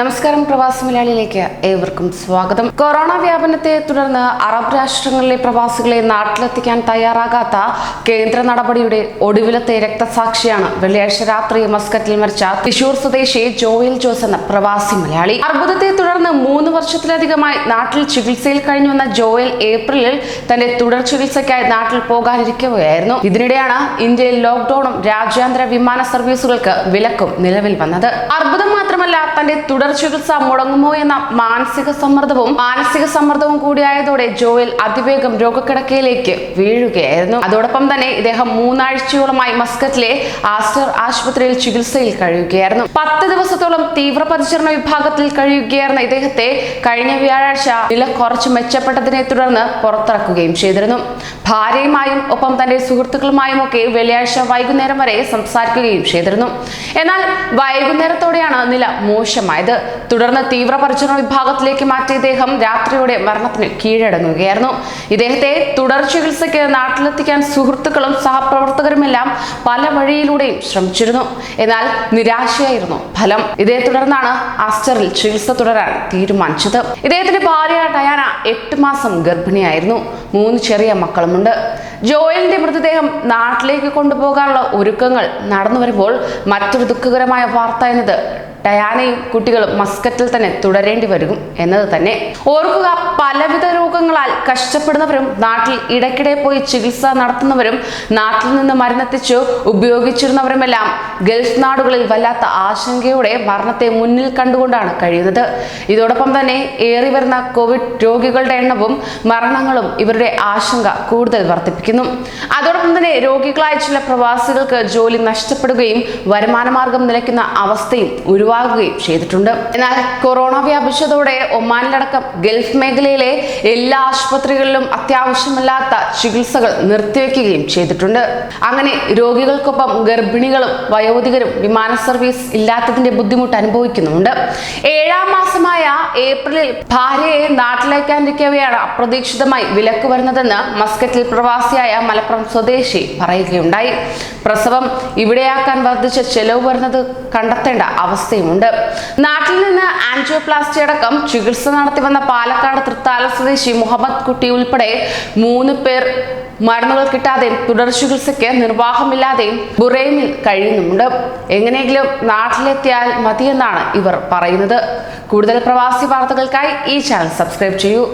നമസ്കാരം പ്രവാസി മലയാളിയിലേക്ക് ഏവർക്കും സ്വാഗതം. കൊറോണ വ്യാപനത്തെ തുടർന്ന് അറബ് രാഷ്ട്രങ്ങളിലെ പ്രവാസികളെ നാട്ടിലെത്തിക്കാൻ തയ്യാറാകാത്ത കേന്ദ്ര നടപടിയുടെ ഒടുവിലത്തെ രക്തസാക്ഷിയാണ് വെള്ളിയാഴ്ച രാത്രി മസ്കറ്റിൽ മരിച്ച തൃശൂർ സ്വദേശി ജോയിൽ ജോസ് എന്ന പ്രവാസി മലയാളി. അർബുദത്തെ തുടർന്ന് മൂന്ന് വർഷത്തിലധികമായി നാട്ടിൽ ചികിത്സയിൽ കഴിഞ്ഞു വന്ന ജോയൽ ഏപ്രിലിൽ തന്റെ തുടർ ചികിത്സയ്ക്കായി നാട്ടിൽ പോകാനിരിക്കുകയായിരുന്നു ഇതിനിടെയാണ് ഇന്ത്യയിൽ ലോക്ഡൌണും രാജ്യാന്തര വിമാന സർവീസുകൾക്ക് വിലക്കും നിലവിൽ വന്നത്. അർബുദം മാത്രമല്ല തന്റെ തുടർ ചികിത്സ മുടങ്ങുമോ എന്ന മാനസിക സമ്മർദ്ദവും മാനസിക സമ്മർദ്ദവും കൂടിയായതോടെ ജോയൽ അതിവേഗം രോഗക്കിടക്കയിലേക്ക് വീഴുകയായിരുന്നു. അതോടൊപ്പം തന്നെ ഇദ്ദേഹം മൂന്നാഴ്ചയോളമായി മസ്കറ്റിലെ ആസ്റ്റർ ആശുപത്രിയിൽ ചികിത്സയിൽ കഴിയുകയായിരുന്നു. പത്ത് ദിവസത്തോളം തീവ്രപരിചരണ വിഭാഗത്തിൽ കഴിയുകയായിരുന്ന ഇദ്ദേഹത്തെ കഴിഞ്ഞ വ്യാഴാഴ്ച നില കുറച്ച് മെച്ചപ്പെട്ടതിനെ തുടർന്ന് പുറത്തിറക്കുകയും ചെയ്തിരുന്നു. ഭാര്യയുമായും ഒപ്പം തന്റെ സുഹൃത്തുക്കളുമായും ഒക്കെ വെള്ളിയാഴ്ച വൈകുന്നേരം വരെ സംസാരിക്കുകയും ചെയ്തിരുന്നു. എന്നാൽ വൈകുന്നേരത്തോടെയാണ് നില മോശമായത് തുടർന്ന് തീവ്രപരിചരണ വിഭാഗത്തിലേക്ക് മാറ്റിയ ഇദ്ദേഹം രാത്രിയോടെ മരണത്തിന് കീഴടങ്ങുകയായിരുന്നു. ഇദ്ദേഹത്തെ തുടർ ചികിത്സയ്ക്ക് നാട്ടിലെത്തിക്കാൻ സുഹൃത്തുക്കളും സഹപ്രവർത്തകരുമെല്ലാം പല വഴിയിലൂടെയും ശ്രമിച്ചിരുന്നു. എന്നാൽ നിരാശയായിരുന്നു ഫലം. ഇതേ തുടർന്നാണ് ആസ്റ്ററിൽ ചികിത്സ തുടരാൻ തീരുമാനിച്ചത്. ഇദ്ദേഹത്തിന്റെ ഭാര്യ ഡയാന എട്ട് മാസം ഗർഭിണിയായിരുന്നു. മൂന്ന് ചെറിയ മക്കളുമുണ്ട്. ജോയലിന്റെ മൃതദേഹം നാട്ടിലേക്ക് കൊണ്ടുപോകാനുള്ള ഒരുക്കങ്ങൾ നടന്നു വരുമ്പോൾ മറ്റൊരു ദുഃഖകരമായ വാർത്ത എന്നത് ഡയാനയും കുട്ടികളും മസ്കറ്റിൽ തന്നെ തുടരേണ്ടി വരും എന്നത് തന്നെ. ഓർക്കുക പലവിധ രോഗങ്ങളാൽ കഷ്ടപ്പെടുന്നവരും നാട്ടിൽ ഇടയ്ക്കിടെ പോയി ചികിത്സ നടത്തുന്നവരും നാട്ടിൽ നിന്ന് മരണത്തിച്ചു ഉപയോഗിച്ചിരുന്നവരുമെല്ലാം ഗൾഫ് നാടുകളിൽ വല്ലാത്ത ആശങ്കയോടെ മരണത്തെ മുന്നിൽ കണ്ടുകൊണ്ടാണ് കഴിയുന്നത്. ഇതോടൊപ്പം തന്നെ ഏറി വരുന്ന കോവിഡ് രോഗികളുടെ എണ്ണവും മരണങ്ങളും ഇവരുടെ ആശങ്ക കൂടുതൽ വർദ്ധിപ്പിക്കുന്നു. അതോടൊപ്പം തന്നെ രോഗികളായ ചില പ്രവാസികൾക്ക് ജോലി നഷ്ടപ്പെടുകയും വരുമാനമാർഗം നിലയ്ക്കുന്ന അവസ്ഥയും ഉരുവാകുകയും ചെയ്തിട്ടുണ്ട്. എന്നാൽ കൊറോണ വ്യാപിച്ചതോടെ ഒമാനിലടക്കം ഗൾഫ് മേഖലയിലെ എല്ലാ ആശുപത്രികളിലും അത്യാവശ്യമല്ലാത്ത ചികിത്സകൾ നിർത്തിവെക്കുകയും ചെയ്തിട്ടുണ്ട്. അങ്ങനെ രോഗികൾക്കൊപ്പം ഗർഭിണികളും വയോധികരും വിമാന സർവീസ് ഇല്ലാത്തതിന്റെ ബുദ്ധിമുട്ട് അനുഭവിക്കുന്നുണ്ട് ഏഴാം മാസമായ ഏപ്രിലിൽ ഭാര്യയെ നാട്ടിലേക്കാനിരിക്കവെയാണ് അപ്രതീക്ഷിതമായി വിലക്ക് വരുന്നതെന്ന് മസ്കറ്റിൽ പ്രവാസിയായ മലപ്പുറം സ്വദേശി പറയുകയുണ്ടായി. പ്രസവം ഇവിടെയാക്കാൻ വർദ്ധിച്ച ചെലവ് വരുന്നത് കണ്ടെത്തേണ്ട അവസ്ഥയുമുണ്ട്. നാട്ടിൽ നിന്ന് ആൻജിയോപ്ലാസ്റ്റി അടക്കം ചികിത്സ നടത്തി വന്ന പാലക്കാട് തൃത്താല സ്വദേശി മുഹമ്മദ് കുട്ടി ഉൾപ്പെടെ മൂന്ന് പേർ മരുന്നുകൾ കിട്ടാതെയും തുടർ ചികിത്സയ്ക്ക് നിർവാഹമില്ലാതെയും ബുറേമിൽ കഴിയുന്നുമുണ്ട്. എങ്ങനെയെങ്കിലും നാട്ടിലെത്തിയാൽ മതിയെന്നാണ് ഇവർ പറയുന്നത്. കൂടുതൽ പ്രവാസി വാർത്തകൾക്കായി ഈ ചാനൽ സബ്സ്ക്രൈബ് ചെയ്യൂ.